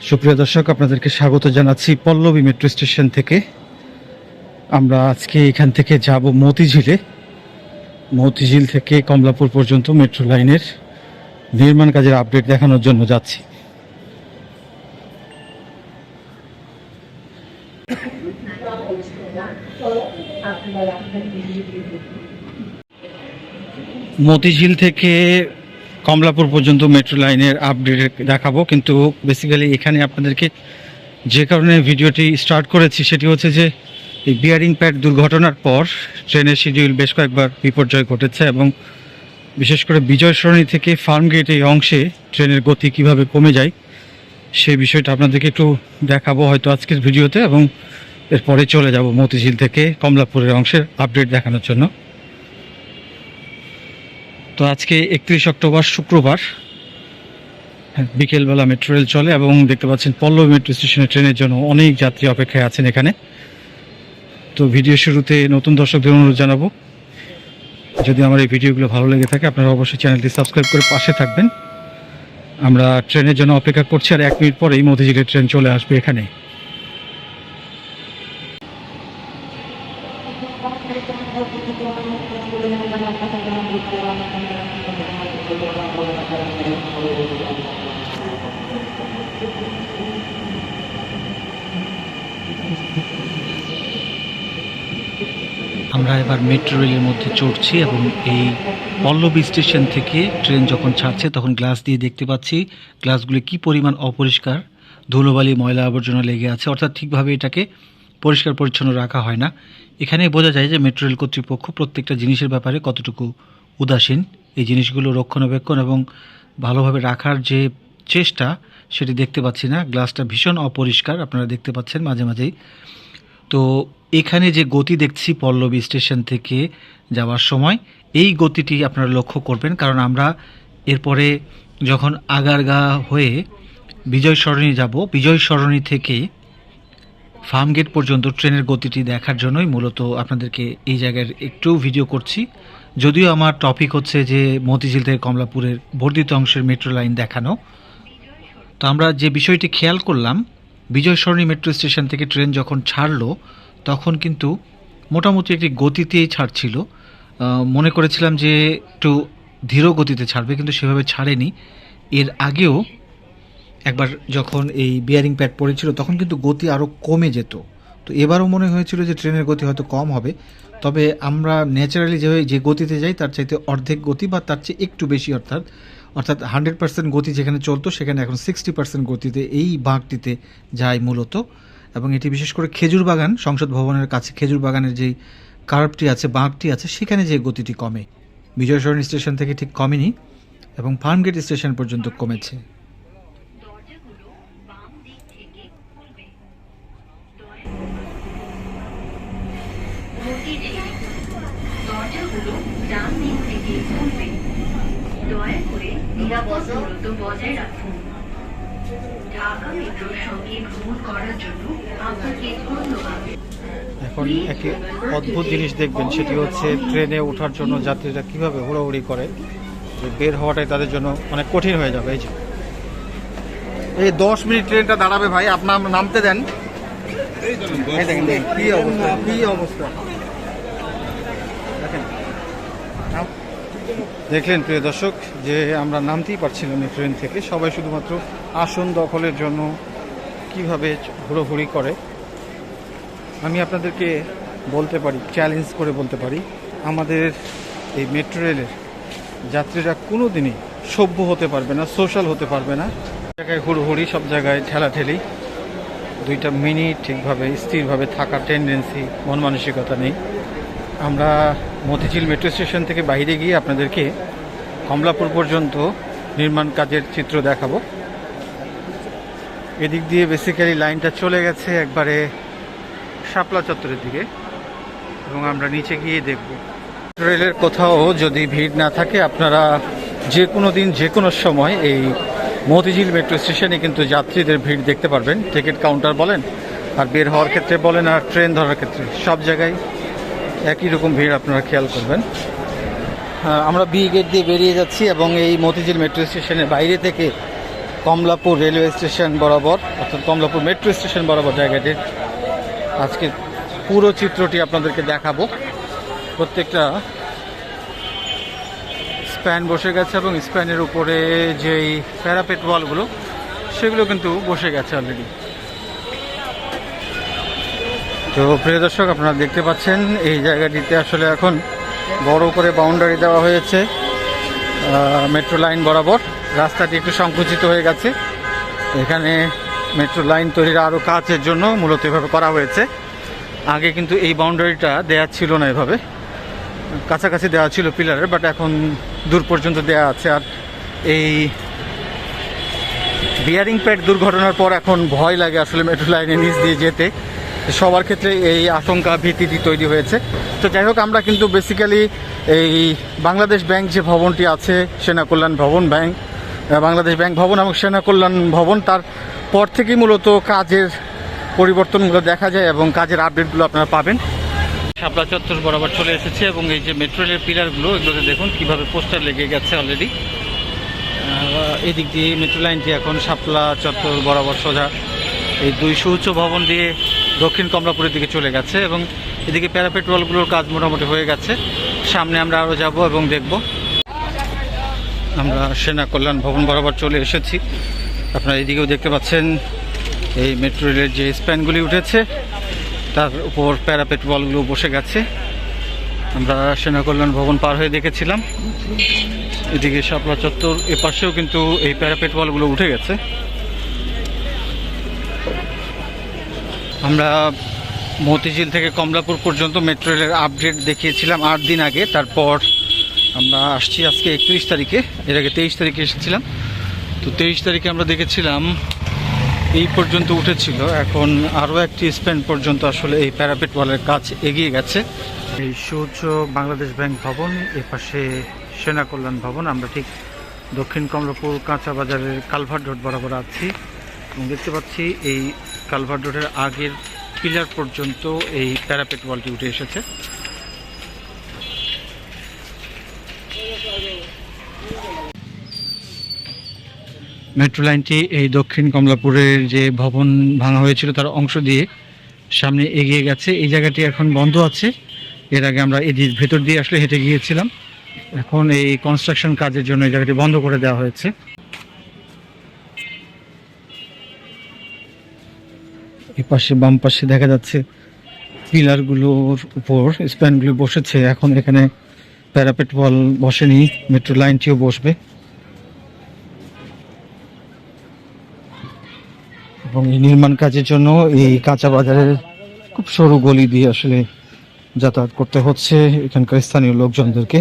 সুপ্রিয় দর্শক, আপনাদেরকে স্বাগত জানাচ্ছি পল্লবী মেট্রো স্টেশন থেকে। আমরা আজকে এখান থেকে যাব মতিঝিলে। মতিঝিল থেকে কমলাপুর পর্যন্ত মেট্রো লাইনের নির্মাণ কাজের আপডেট দেখানোর জন্য যাচ্ছি। মতিঝিল থেকে কমলাপুর পর্যন্ত মেট্রো লাইনের আপডেট দেখাবো। কিন্তু বেসিক্যালি এখানে আপনাদেরকে যে কারণে ভিডিওটি স্টার্ট করেছি সেটি হচ্ছে যে, এই বিয়ারিং প্যাড দুর্ঘটনার পর ট্রেনের শিডিউল বেশ কয়েকবার বিপর্যয় ঘটেছে এবং বিশেষ করে বিজয় সরণি থেকে ফার্মগেট এই অংশে ট্রেনের গতি কীভাবে কমে যায় সেই বিষয়টা আপনাদেরকে একটু দেখাবো হয়তো আজকের ভিডিওতে এবং এরপরে চলে যাব মতিঝিল থেকে কমলাপুরের অংশের আপডেট দেখানোর জন্য। তো আজকে একত্রিশ অক্টোবর শুক্রবার হ্যাঁ, বিকেলবেলা মেট্রো রেল চলে এবং দেখতে পাচ্ছেন পল্লব মেট্রো স্টেশনে ট্রেনের জন্য অনেক যাত্রী অপেক্ষায় আছেন এখানে। তো ভিডিও শুরুতে নতুন দর্শকদের অনুরোধ জানাব যদি আমার এই ভিডিওগুলো ভালো লেগে থাকে আপনারা অবশ্যই চ্যানেলটি সাবস্ক্রাইব করে পাশে থাকবেন। আমরা ট্রেনের জন্য অপেক্ষা করছি আর এক মিনিট পরেই মতিঝিলের ট্রেন চলে আসবে এখানে। আমরা এবার মেট্রো রেলের মধ্যে চড়ছি এবং এই পল্লবী স্টেশন থেকে ট্রেন যখন ছাড়ছে, তখন গ্লাস দিয়ে দেখতে পাচ্ছি গ্লাসগুলি কি পরিমাণ অপরিষ্কার। ধুলোবালি, ময়লা আবর্জনা লেগে আছে, অর্থাৎ ঠিকভাবে এটাকে পরিষ্কার পরিচ্ছন্ন রাখা হয় না। এখানে বোঝা যায় যে মেট্রো রেল কর্তৃপক্ষ প্রত্যেকটা জিনিসের ব্যাপারে কতটুকু উদাসীন। এই জিনিসগুলো রক্ষণাবেক্ষণ এবং ভালোভাবে রাখার যে চেষ্টা, সেটি দেখতে পাচ্ছি না। গ্লাসটা ভীষণ অপরিষ্কার, আপনারা দেখতে পাচ্ছেন মাঝে মাঝেই। তো এখানে যে গতি দেখছি পল্লবী স্টেশন থেকে যাওয়ার সময়, এই গতিটি আপনারা লক্ষ্য করবেন। কারণ আমরা এরপরে যখন আগারগা হয়ে বিজয় সরণি যাব, বিজয় সরণি থেকে ফার্মগেট পর্যন্ত ট্রেনের গতিটি দেখার জন্যই মূলত আপনাদেরকে এই জায়গার একটু ভিডিও করছি। যদিও আমার টপিক হচ্ছে যে মতিঝিল থেকে কমলাপুরের বর্ধিত অংশের মেট্রো লাইন দেখানো, তো আমরা যে বিষয়টি খেয়াল করলাম বিজয় সরণি মেট্রো স্টেশন থেকে ট্রেন যখন ছাড়লো, তখন কিন্তু মোটামুটি একটি গতিতেই ছাড়ছিল। মনে করেছিলাম যে একটু ধীর গতিতে ছাড়বে, কিন্তু সেভাবে ছাড়েনি। এর আগেও একবার যখন এই বিয়ারিং প্যাড পড়েছিল, তখন কিন্তু গতি আরও কমে যেত। তো এবারও মনে হয়েছিল যে ট্রেনের গতি হয়তো কম হবে। তবে আমরা ন্যাচারালি যেভাবে যে গতিতে যাই, তার চাইতে অর্ধেক গতি বা তার চেয়ে একটু বেশি অর্থাৎ অর্থাৎ হান্ড্রেড পার্সেন্ট গতি যেখানে চলতো, সেখানে এখন সিক্সটি পার্সেন্ট গতিতে এই বাঁকটিতে যায় মূলত। এবং এটি বিশেষ করে খেজুর বাগান, সংসদ ভবনের কাছে খেজুর বাগানের যেই কার্ভটি আছে, বাঁকটি আছে, সেখানে যে গতিটি কমে। বিজয় স্টেশন থেকে ঠিক কমেনি এবং ফার্মগেট স্টেশন পর্যন্ত কমেছে দরজাগুলো বাম দিক থেকে খুলবে মতিঝিল দরজাগুলো ডান দিক থেকে খুলবে দয়া করে নিরাপদ দূরত্ব বজায় রাখুন ঢাকা মেট্রোর সঙ্গে ভ্রমণ করার জন্য আপনাকে ধন্যবাদ এখন একটি অদ্ভুত জিনিস দেখবেন সেটি হচ্ছে ট্রেনে ওঠার জন্য যাত্রীরা কীভাবে হুড়োহুড়ি করে যে বের হওয়াটাই তাদের জন্য অনেক কঠিন হয়ে যাবে। এই যে এই দশ মিনিট ট্রেনটা দাঁড়াবে ভাই আপনার নামতে দেন। এই দেখেন, কি অবস্থা কি অবস্থা দেখেন নাম- দেখলেন প্রিয় দর্শক, যে আমরা নামতেই পারছিলাম না ট্রেন থেকে। সবাই শুধুমাত্র আসন দখলের জন্য কীভাবে হুড়োহুড়ি করে, আমি আপনাদেরকে বলতে পারি চ্যালেঞ্জ করে বলতে পারি, আমাদের এই মেট্রো রেলের যাত্রীরা কোনো দিনই সভ্য হতে পারবে না সোশ্যাল হতে পারবে না। জায়গায় হুড়োহুড়ি, সব জায়গায় ঠেলাঠেলি। দুইটা মিনিট ঠিকভাবে, স্থিরভাবে থাকার টেন্ডেন্সি মন মানসিকতা নেই। আমরা মতিঝিল মেট্রো স্টেশন থেকে বাইরে গিয়ে আপনাদেরকে কমলাপুর পর্যন্ত নির্মাণ কাজের চিত্র দেখাবো। এদিক দিয়ে বেসিক্যালি লাইনটা চলে গেছে একবারে শাপলা চত্বরের দিকে এবং আমরা নিচে গিয়ে দেখব। রেলের কোথাও যদি ভিড় না থাকে, আপনারা যে কোনো দিন, যে কোনো সময় এই মতিঝিল মেট্রো স্টেশনে কিন্তু যাত্রীদের ভিড় দেখতে পারবেন। টিকিট কাউন্টার বলেন আর বের হওয়ার ক্ষেত্রে বলেন আর ট্রেন ধরার ক্ষেত্রে সব জায়গায় একই রকম ভিড় আপনারা খেয়াল করবেন। আমরা বি গেট দিয়ে বেরিয়ে যাচ্ছি এবং এই মতিঝিল মেট্রো স্টেশনের বাইরে থেকে কমলাপুর রেলওয়ে স্টেশন বরাবর, অর্থাৎ কমলাপুর মেট্রো স্টেশন বরাবর জায়গাটির আজকে পুরো চিত্রটি আপনাদেরকে দেখাবো। প্রত্যেকটা স্প্যান বসে গেছে এবং স্প্যানের উপরে যেই প্যারাপেট ওয়ালগুলো সেগুলো কিন্তু বসে গেছে অলরেডি তো প্রিয় দর্শক, আপনারা দেখতে পাচ্ছেন, এই জায়গাটিতে আসলে এখন বড় করে বাউন্ডারি দেওয়া হয়েছে মেট্রো লাইন বরাবর। রাস্তাটি একটু সংকুচিত হয়ে গেছে। এখানে মেট্রো লাইন তৈরির আরও কাজের জন্য মূলত এভাবে করা হয়েছে। আগে কিন্তু এই বাউন্ডারিটা দেয়া ছিল না এভাবে। কাছাকাছি দেওয়া ছিল পিলারের বাট এখন দূর পর্যন্ত দেওয়া আছে। আর এই বিয়ারিং প্যাড দুর্ঘটনার পর এখন ভয় লাগে আসলে মেট্রো লাইনের নিচ দিয়ে যেতে। সবার ক্ষেত্রে এই আশঙ্কা ভীতিটি তৈরি হয়েছে। তো যাই হোক, আমরা কিন্তু বেসিক্যালি এই বাংলাদেশ ব্যাংক যে ভবনটি আছে, সেনা কল্যাণ ভবন ব্যাংক বাংলাদেশ ব্যাংক ভবন এবং সেনা কল্যাণ ভবন, তার পর থেকেই মূলত কাজের পরিবর্তনগুলো দেখা যায় এবং কাজের আপডেটগুলো আপনারা পাবেন। শাপলা চত্বর বরাবর চলে এসেছে এবং এই যে মেট্রো রেলের পিলারগুলো এগুলোতে দেখুন কীভাবে পোস্টার লেগে গেছে অলরেডি এদিক দিয়ে মেট্রো লাইনটি এখন শাপলা চত্বর বরাবর সোজা। এই দুই সুউচ্চ ভবন দিয়ে দক্ষিণ কমলাপুরের দিকে চলে গেছে এবং এদিকে প্যারাপেট ওয়ালগুলোর কাজ মোটামুটি হয়ে গেছে। সামনে আমরা আরও যাব এবং দেখব। আমরা সেনা কল্যাণ ভবন বরাবর চলে এসেছি। আপনারা এদিকেও দেখতে পাচ্ছেন, এই মেট্রো রেলের যে স্প্যানগুলি উঠেছে, তার উপর প্যারাপেট ওয়ালগুলো বসে গেছে। আমরা সেনা কল্যাণ ভবন পার হয়ে দেখেছিলাম। এদিকে শাপলা চত্বর এ পাশেও কিন্তু এই প্যারাপেট ওয়ালগুলো উঠে গেছে। আমরা মতিঝিল থেকে কমলাপুর পর্যন্ত মেট্রো রেলের আপডেট দেখিয়েছিলাম আট দিন আগে। তারপর আমরা আসছি আজকে একত্রিশ তারিখে। এর আগে তেইশ তারিখে এসেছিলাম। তো তেইশ তারিখে আমরা দেখেছিলাম, এই পর্যন্ত উঠেছিল। এখন আরও একটি স্প্যান পর্যন্ত আসলে এই প্যারাপেট ওয়ালের কাজ এগিয়ে গেছে। এই সূর্য বাংলাদেশ ব্যাংক ভবন, এ পাশে সেনা কল্যাণ ভবন। আমরা ঠিক দক্ষিণ কমলাপুর কাঁচা বাজারের কালভার রোড বরাবর আছি। এবং দেখতে পাচ্ছি এই কালভার রোডের আগের পিলার পর্যন্ত এই প্যারাপেট ওয়ালটি উঠে এসেছে। মেট্রো লাইনটি এই দক্ষিণ কমলাপুরের যে ভবন ভাঙা হয়েছিল তার অংশ দিয়ে সামনে এগিয়ে গেছে। এই জায়গাটি এখন বন্ধ আছে। এর আগে আমরা এদিক ভেতর দিয়ে আসলে হেঁটে গিয়েছিলাম। এখন এই কনস্ট্রাকশন কাজের জন্য এই জায়গাটি বন্ধ করে দেওয়া হয়েছে। এই পাশে বাম পাশে দেখা যাচ্ছে পিলারগুলোর উপর স্প্যানগুলো বসেছে। এখন এখানে প্যারাপেট ওয়াল বসেনি, মেট্রো লাইনটিও বসবে। এবং এই নির্মাণ কাজের জন্য এই কাঁচা বাজারের খুব সরু গলি দিয়ে আসলে যাতায়াত করতে হচ্ছে এখানকার স্থানীয় লোকজনদেরকে।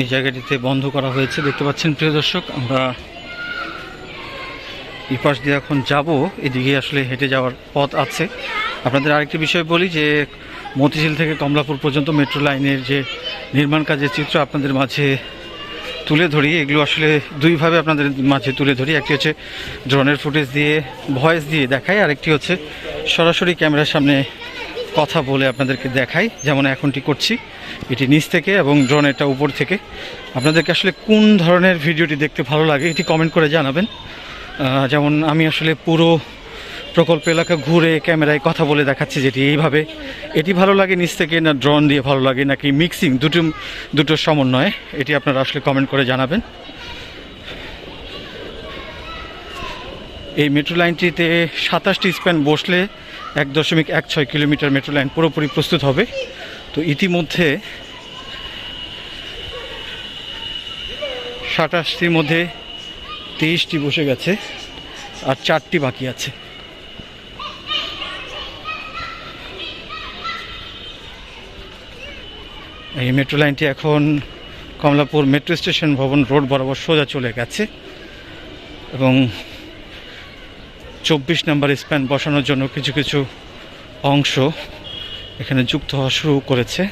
এই জায়গাটিতে বন্ধ করা হয়েছে, দেখতে পাচ্ছেন প্রিয় দর্শক, আমরা এই পাশ দিয়ে এখন যাব, এদিকে আসলে হেঁটে যাওয়ার পথ আছে। আপনাদের আরেকটি বিষয় বলি যে, মতিঝিল থেকে কমলাপুর পর্যন্ত মেট্রো লাইনের যে নির্মাণ কাজের চিত্র আপনাদের মাঝে তুলে ধরি, এগুলো আসলে দুইভাবে আপনাদের মাঝে তুলে ধরি। একটি হচ্ছে ড্রোনের ফুটেজ দিয়ে ভয়েস দিয়ে দেখাই, আরেকটি হচ্ছে সরাসরি ক্যামেরার সামনে কথা বলে আপনাদেরকে দেখাই, যেমন এখনটি করছি। এটি নিচ থেকে এবং ড্রোনেরটা উপর থেকে। আপনাদেরকে আসলে কোন ধরনের ভিডিওটি দেখতে ভালো লাগে, এটি কমেন্ট করে জানাবেন। যেমন আমি আসলে পুরো প্রকল্প এলাকা ঘুরে ক্যামেরায় কথা বলে দেখাচ্ছি যেটি এইভাবে। এটি ভালো লাগে, নিচ থেকে না ড্রোন দিয়ে ভালো লাগে, নাকি মিক্সিং দুটো দুটোর সমন্বয়। এটি আপনারা আসলে কমেন্ট করে জানাবেন। এই মেট্রো লাইনটিতে সাতাশটি স্প্যান বসলে এক দশমিক এক ছয় কিলোমিটার মেট্রো লাইন পুরোপুরি প্রস্তুত হবে। তো ইতিমধ্যে সাতাশটির মধ্যে তেইশটি বসে গেছে আর চারটি বাকি আছে। এই মেট্রো লাইনটি এখন কমলাপুর মেট্রো স্টেশন ভবন রোড বরাবর সোজা চলে গেছে এবং চব্বিশ নম্বর স্প্যান বসানোর জন্য কিছু কিছু অংশ এখানে যুক্ত হওয়া শুরু করেছে।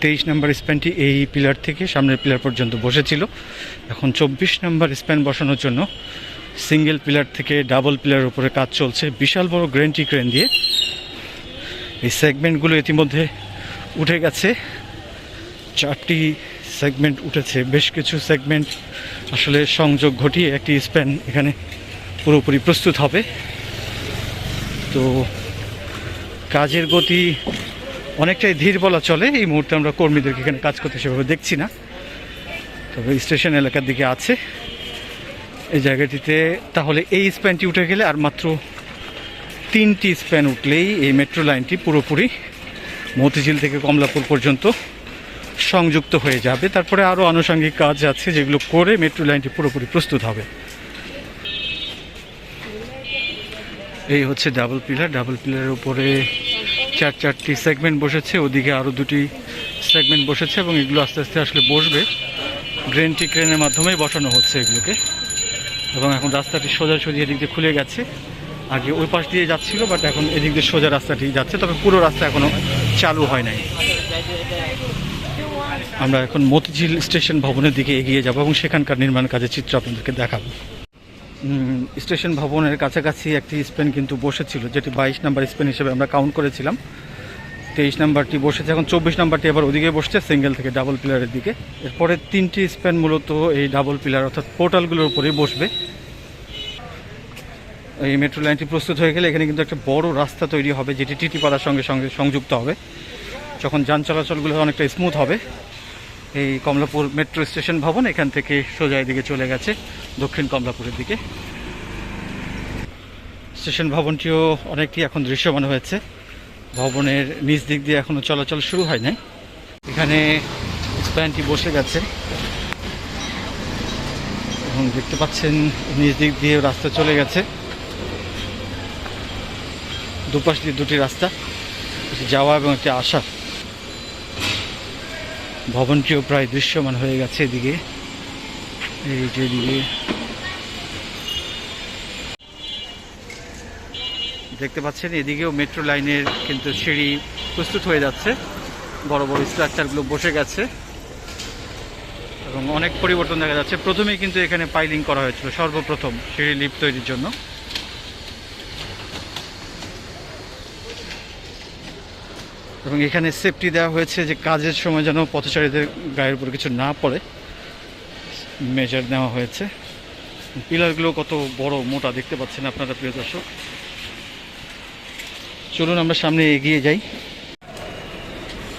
তেইশ নম্বর স্প্যানটি এই পিলার থেকে সামনের পিলার পর্যন্ত বসেছিল। এখন চব্বিশ নম্বর স্প্যান বসানোর জন্য সিঙ্গেল পিলার থেকে ডাবল পিলারের উপরে কাজ চলছে। বিশাল বড় গ্রেন্টি ক্রেন দিয়ে। এই সেগমেন্টগুলো ইতিমধ্যে উঠে গেছে। চারটি সেগমেন্ট উঠেছে। বেশ কিছু সেগমেন্ট আসলে সংযোগ ঘটিয়ে একটি স্প্যান এখানে পুরোপুরি প্রস্তুত হবে। তো কাজের গতি অনেকটাই ধীর বলা চলে। এই মুহূর্তে আমরা কর্মীদেরকে এখানে কাজ করতে সেভাবে দেখছি না। তবে স্টেশন এলাকার দিকে আছে। এই জায়গাটিতে তাহলে এই স্প্যানটি উঠে গেলে আর মাত্র তিনটি স্প্যান উঠলেই এই মেট্রো লাইনটি পুরোপুরি মতিঝিল থেকে কমলাপুর পর্যন্ত সংযুক্ত হয়ে যাবে। তারপরে আরও আনুষঙ্গিক কাজ আছে যেগুলো করে মেট্রো লাইনটি পুরোপুরি প্রস্তুত হবে। এই হচ্ছে ডাবল পিলার। ডাবল পিলারের উপরে চার, চারটি সেগমেন্ট বসেছে, ওদিকে আরও দুটি সেগমেন্ট বসেছে এবং এগুলো আস্তে আস্তে আসলে বসবে। গ্রেনটি ক্রেনের মাধ্যমেই বসানো হচ্ছে এগুলোকে। এবং এখন রাস্তাটি সোজা সোজাসুজি এদিক দিয়ে খুলে গেছে। আগে ওই পাশ দিয়ে যাচ্ছিল বাট এখন এদিক দিয়ে সোজা রাস্তাটি যাচ্ছে, তবে পুরো রাস্তা এখনও চালু হয় নাই। আমরা এখন মতিঝিল স্টেশন ভবনের দিকে এগিয়ে যাব এবং সেখানকার নির্মাণ কাজের চিত্র আপনাদেরকে দেখাবো। স্টেশন ভবনের কাছাকাছি একটি স্পেন কিন্তু বসেছিল, যেটি বাইশ নাম্বার স্পেন হিসেবে আমরা কাউন্ট করেছিলাম। তেইশ নাম্বারটি বসেছে, এখন চব্বিশ নাম্বারটি এবার ওদিকে বসছে সিঙ্গেল থেকে ডাবল পিলারের দিকে। এরপরে তিনটি স্পেন মূলত এই ডাবল পিলার অর্থাৎ পোর্টালগুলোর উপরেই বসবে। এই মেট্রো লাইনটি প্রস্তুত হয়ে গেলে এখানে কিন্তু একটা বড় রাস্তা তৈরি হবে, যেটি টিটিপাড়ার সঙ্গে সঙ্গে সংযুক্ত হবে। যখন যান চলাচলগুলো অনেকটা স্মুথ হবে। এই কমলাপুর মেট্রো স্টেশন ভবন এখান থেকে সোজা দিকে চলে গেছে, দক্ষিণ কমলাপুরের দিকে। স্টেশন ভবনটিও অনেকটি এখন দৃশ্যমান হয়েছে। ভবনের নিচ দিক দিয়ে এখনও চলাচল শুরু হয় নাই। এখানে স্প্যানটি বসে গেছে। এবং দেখতে পাচ্ছেন, নিচ দিক দিয়ে রাস্তা চলে গেছে। দুপাশ দিয়ে দুটি রাস্তা যাওয়া এবং একটি আসা। ভবনটিও প্রায় দৃশ্যমান হয়ে গেছে এদিকে। এই যে দেখতে পাচ্ছেন, এদিকেও মেট্রো লাইনের কিন্তু সিঁড়ি প্রস্তুত হয়ে যাচ্ছে। বড় বড় স্ট্রাকচারগুলো বসে গেছে এবং অনেক পরিবর্তন দেখা যাচ্ছে। প্রথমেই কিন্তু এখানে পাইলিং করা হয়েছিল, সর্বপ্রথম সিঁড়ি লিফট তৈরির জন্য। এবং এখানে সেফটি দেওয়া হয়েছে যে কাজের সময় যেন পথচারীদের গায়ের উপর কিছু না পড়ে। মেজার নেওয়া হয়েছে। পিলারগুলো কত বড়, মোটা দেখতে পাচ্ছেন আপনারা, প্রিয় দর্শক। চলুন আমরা সামনে এগিয়ে যাই।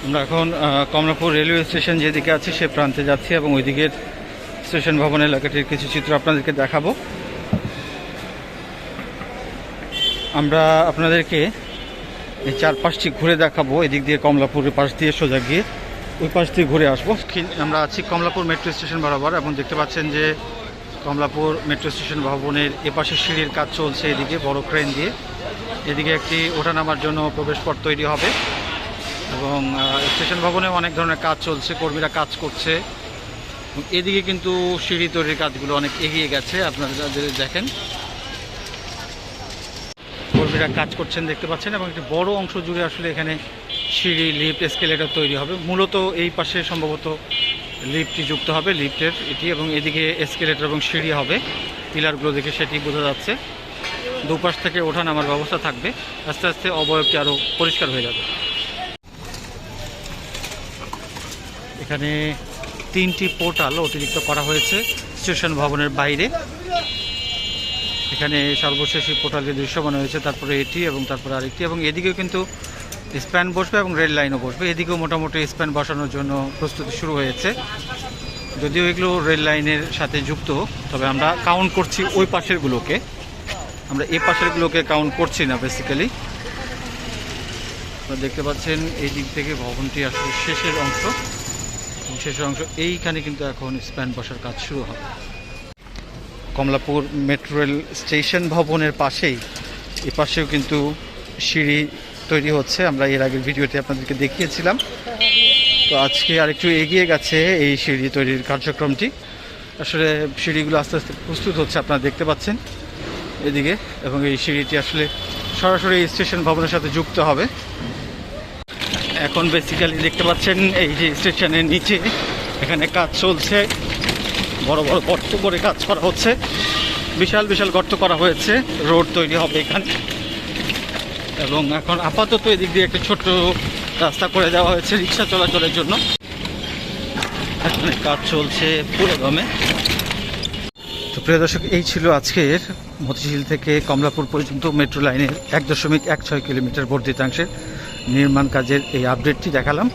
আমরা এখন কমলাপুর রেলওয়ে স্টেশন যেদিকে আছে, সে প্রান্তে যাচ্ছি এবং ওই দিকের স্টেশন ভবন এলাকাটির কিছু চিত্র আপনাদেরকে দেখাবো। আমরা আপনাদেরকে এই চার পাশটি ঘুরে দেখাবো। এদিক দিয়ে কমলাপুরের পাশ দিয়ে সোজা গিয়ে ওই পাশ দিয়ে ঘুরে আসব। আমরা আছি কমলাপুর মেট্রো স্টেশন বরাবর এবং দেখতে পাচ্ছেন যে কমলাপুর মেট্রো স্টেশন ভবনের এপাশে সিঁড়ির কাজ চলছে এদিকে, বড় ক্রেন দিয়ে। এদিকে একটি ওঠানামার জন্য প্রবেশপথ তৈরি হবে এবং স্টেশন ভবনে অনেক ধরনের কাজ চলছে, কর্মীরা কাজ করছে। এদিকে কিন্তু সিঁড়ি তৈরির কাজগুলো অনেক এগিয়ে গেছে, আপনারা দেখেন। কর্মীরা কাজ করছেন দেখতে পাচ্ছেন এবং একটি বড় অংশ জুড়ে আসলে এখানে সিঁড়ি লিফট এসকেলেটর তৈরি হবে। মূলত এই পাশে সম্ভবত লিফটটি যুক্ত হবে লিফটের এটি এবং এদিকে এসকেলেটর এবং সিঁড়ি হবে। পিলারগুলো দেখে সেটি বোঝা যাচ্ছে। দুপাশ থেকে ওঠা নামার ব্যবস্থা থাকবে। আস্তে আস্তে অবয়বটি আরও পরিষ্কার হয়ে যাবে। এখানে তিনটি পোর্টাল অতিরিক্ত করা হয়েছে স্টেশন ভবনের বাইরে। এখানে সর্বশেষ এই পোর্টালটি দৃশ্যমান হয়েছে, তারপরে এটি এবং তারপরে আরেকটি এবং এদিকেও কিন্তু স্প্যান বসবে এবং রেল লাইনও বসবে। এদিকেও মোটামুটি স্প্যান বসানোর জন্য প্রস্তুতি শুরু হয়েছে। যদিও এগুলো রেল লাইনের সাথে যুক্ত, তবে আমরা কাউন্ট করছি ওই পাশেরগুলোকে। আমরা এই পাশেরগুলোকে কাউন্ট করছি না বেসিক্যালি আপনারা দেখতে পাচ্ছেন, এই দিক থেকে ভবনটি আসলে শেষের অংশ। শেষের অংশ, এইখানে কিন্তু এখন স্প্যান বসার কাজ শুরু হবে। কমলাপুর মেট্রো রেল স্টেশন ভবনের পাশেই, এ পাশেও কিন্তু সিঁড়ি তৈরি হচ্ছে। আমরা এর আগের ভিডিওতে আপনাদেরকে দেখিয়েছিলাম। তো আজকে আরেকটু এগিয়ে গেছে এই সিঁড়ি তৈরির কার্যক্রমটি। আসলে সিঁড়িগুলো আস্তে আস্তে প্রস্তুত হচ্ছে, আপনারা দেখতে পাচ্ছেন এদিকে। এবং এই সিঁড়িটি আসলে সরাসরি স্টেশন ভবনের সাথে যুক্ত হবে। এখন বেসিক্যালি দেখতে পাচ্ছেন এই যে স্টেশনের নিচে এখানে কাজ চলছে। বড় বড় গর্ত করে কাজ করা হচ্ছে। বিশাল বিশাল গর্ত করা হয়েছে। রোড তৈরি হবে এখানে। এবং এখন আপাতত এদিক দিয়ে একটা ছোট্ট রাস্তা করে দেওয়া হয়েছে রিক্সা চলাচলের জন্য। এখানে কাজ চলছে পুরো দমে তো প্রিয় দর্শক, এই ছিল আজকের মতিঝিল থেকে কমলাপুর পর্যন্ত মেট্রো লাইনের এক দশমিক এক ছয় কিলোমিটার বর্ধিতাংশের নির্মাণ কাজের এই আপডেটটি দেখালাম।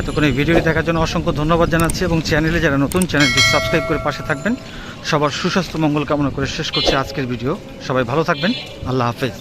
এতক্ষণ এই ভিডিওটি দেখার জন্য অসংখ্য ধন্যবাদ জানাচ্ছি এবং চ্যানেলে যারা নতুন, চ্যানেলটি সাবস্ক্রাইব করে পাশে থাকবেন। সবার সুস্বাস্থ্য, মঙ্গল কামনা করে শেষ করছি আজকের ভিডিও। সবাই ভালো থাকবেন। আল্লাহ হাফেজ।